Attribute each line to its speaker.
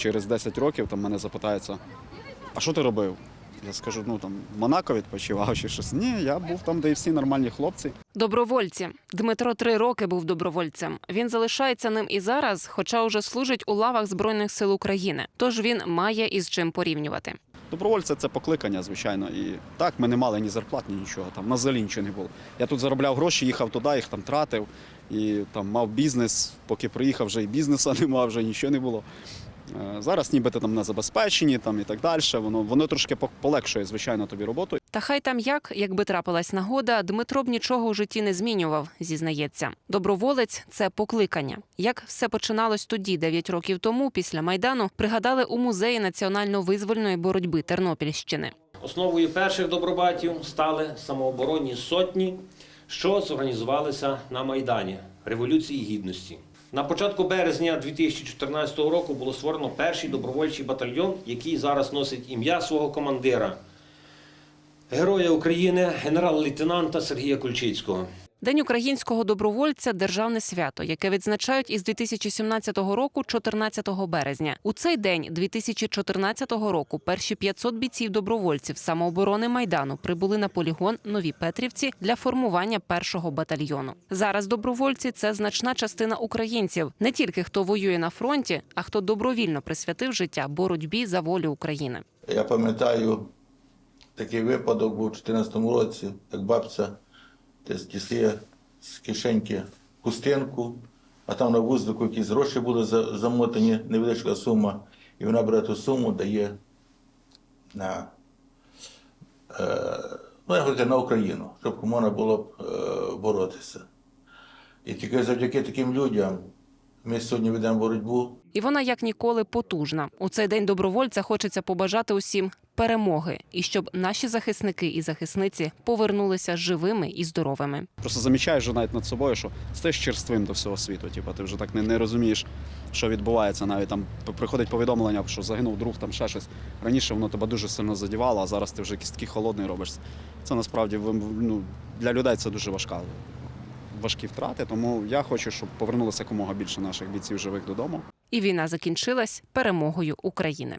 Speaker 1: через 10 років там мене запитаються, а що ти робив? Я скажу, ну там в Монако відпочивав чи щось. Ні, я був там, де і всі нормальні хлопці.
Speaker 2: Добровольці. Дмитро три роки був добровольцем. Він залишається ним і зараз, хоча уже служить у лавах Збройних сил України. Тож він має із чим порівнювати.
Speaker 1: Добровольці це покликання, звичайно. І так, ми не мали ні зарплат, ні нічого. Там на взагалі нічого не було. Я тут заробляв гроші, їхав туди, їх там тратив. І там мав бізнес, поки приїхав, вже і бізнесу не мав, вже нічого не було. Е, Зараз ніби ти там на забезпеченні там, і так далі. Воно, воно трошки полегшує, звичайно, тобі роботу.
Speaker 2: Та хай там як, якби трапилась нагода, Дмитро б нічого у житті не змінював, зізнається. Доброволець це покликання. Як все починалось тоді, 9 років тому, після майдану, пригадали у музеї національно-визвольної боротьби Тернопільщини.
Speaker 3: Основою перших добробатів стали самооборонні сотні, що зорганізувалися на Майдані Революції Гідності. На початку березня 2014 року було створено перший добровольчий батальйон, який зараз носить ім'я свого командира, героя України, генерал-лейтенанта Сергія Кульчицького.
Speaker 2: День українського добровольця державне свято, яке відзначають із 2017 року, 14 березня. У цей день 2014 року перші 500 бійців добровольців самооборони майдану прибули на полігон Нові Петрівці для формування першого батальйону. Зараз добровольці це значна частина українців, не тільки хто воює на фронті, а хто добровільно присвятив життя боротьбі за волю України.
Speaker 4: Я пам'ятаю, такий випадок був у 2014 році, як бабця дістає з кишеньки хустинку, а там на вузлику якісь гроші були замотані, невеличка сума, і вона бере ту суму, дає на, е, ну, я говорю, на Україну, щоб можна було б е, боротися. І тільки завдяки таким людям ми сьогодні ведемо боротьбу.
Speaker 2: І вона як ніколи потужна. У цей день добровольця хочеться побажати усім перемоги і щоб наші захисники і захисниці повернулися живими і здоровими.
Speaker 1: Просто замічаєш вже навіть над собою, що стаєш черствим до всього світу. Типу, ти вже так не, не розумієш, що відбувається. Навіть там приходить повідомлення, що загинув друг, там ще щось. Раніше воно тебе дуже сильно задівало, а зараз ти вже якийсь такий холодний робишся. Це насправді ну, для людей це дуже важка. Важкі втрати, тому я хочу, щоб повернулося якомога більше наших бійців живих додому.
Speaker 2: І війна закінчилась перемогою України.